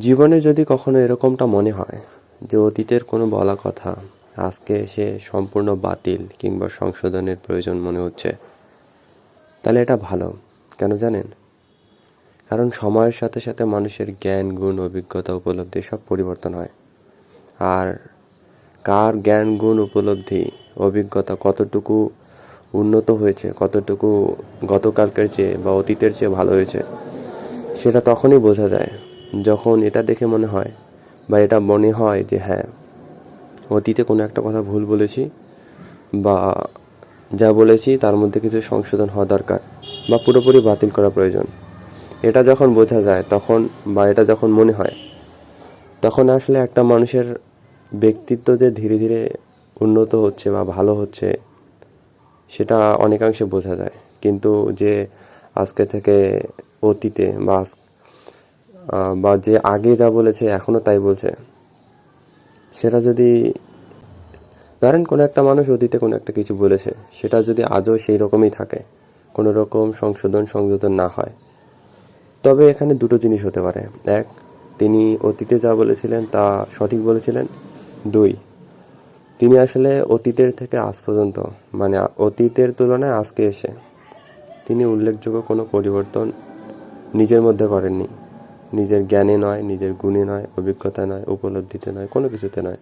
জীবনে যদি কখনো এরকমটা মনে হয় যে অতীতের কোনো বলা কথা আজকে এসে সম্পূর্ণ বাতিল কিংবা সংশোধনের প্রয়োজন মনে হচ্ছে, তাহলে এটা ভালো। কেন জানেন? কারণ সময়ের সাথে সাথে মানুষের জ্ঞান, গুণ, অভিজ্ঞতা, উপলব্ধি সব পরিবর্তন হয়। আর কার জ্ঞান, গুণ, উপলব্ধি, অভিজ্ঞতা কতটুকু উন্নত হয়েছে, কতটুকু গতকালকের চেয়ে বা অতীতের চেয়ে ভালো হয়েছে, সেটা তখনই বোঝা যায়। যখন এটা দেখে মনে হয় বা এটা মনে হয় যে হ্যাঁ অতীতে কোনো একটা কথা ভুল বলেছি বা যা বলেছি তার মধ্যে কিছু সংশোধন হওয়া দরকার বা পুরোপুরি বাতিল করা প্রয়োজন। এটা যখন বোঝা যায় তখন বা এটা যখন মনে হয়, তখন আসলে একটা মানুষের ব্যক্তিত্ব যে ধীরে ধীরে উন্নত হচ্ছে বা ভালো হচ্ছে সেটা অনেকাংশে বোঝা যায়। কিন্তু যে আজকে থেকে অতীতে বা বা যে আগে যা বলেছে এখনও তাই বলছে। সেটা যদি ধরেন কোনো একটা মানুষ অতীতে কোনো একটা কিছু বলেছে, সেটা যদি আজও সেই রকমই থাকে, কোনো রকম সংশোধন, সংযোজন না হয়, তবে এখানে দুটো জিনিস হতে পারে। এক, তিনি অতীতে যা বলেছিলেন তা সঠিক বলেছিলেন। দুই, তিনি আসলে অতীতের থেকে আজ পর্যন্ত মানে অতীতের তুলনায় আজকে এসে তিনি উল্লেখযোগ্য কোনো পরিবর্তন নিজের মধ্যে করেননি। নিজের জ্ঞানে নয় নিজের গুণে নয় অভিজ্ঞতা নয় উপলব্ধিতে নয় কোনো কিছুতে নয়।